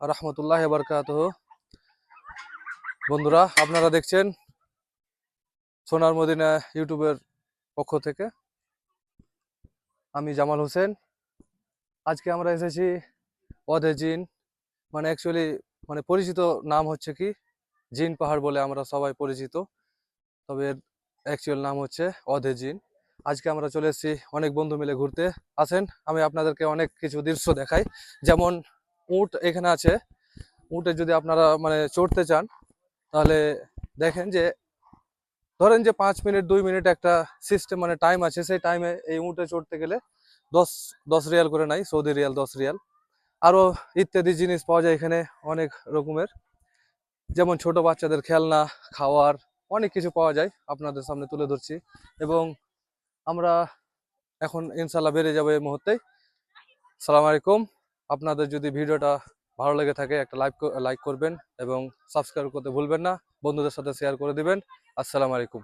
রহমতুল্লাহ বরকাত বন্ধুরা, আপনারা দেখছেন সোনার মদিনা ইউটিউবের পক্ষ থেকে। আমি জামাল হোসেন। আজকে আমরা এসেছি অধে জিন। মানে অ্যাকচুয়ালি মানে পরিচিত নাম হচ্ছে কি? জিন পাহাড় বলে আমরা সবাই পরিচিত। তবে এর অ্যাকচুয়াল নাম হচ্ছে অধে জিন। আজকে আমরা চলে এসেছি অনেক বন্ধু মিলে ঘুরতে। আসেন, আমি আপনাদেরকে অনেক কিছু দৃশ্য দেখাই। যেমন উট এখানে আছে। উটে যদি আপনারা মানে চড়তে চান, তাহলে দেখেন যে, ধরেন যে পাঁচ মিনিট, দুই মিনিট একটা সিস্টেম মানে টাইম আছে, সেই টাইমে এই উটে চড়তে গেলে দশ দশ রিয়াল করে নাই, সৌদি রিয়াল দশ রিয়াল। আরও ইত্যাদি জিনিস পাওয়া যায় এখানে অনেক রকমের। যেমন ছোট বাচ্চাদের খেলনা, খাওয়ার, অনেক কিছু পাওয়া যায় আপনাদের সামনে তুলে ধরছি। এবং আমরা এখন ইনশাল্লাহ বেড়ে যাব এই মুহূর্তেই সালাম আলাইকুম। আপনাদের যদি ভিডিওটা ভালো লেগে থাকে, একটা লাইক লাইক করবেন এবং সাবস্ক্রাইব করতে ভুলবেন না। বন্ধুদের সাথে শেয়ার করে দিবেন। আসসালামু আলাইকুম।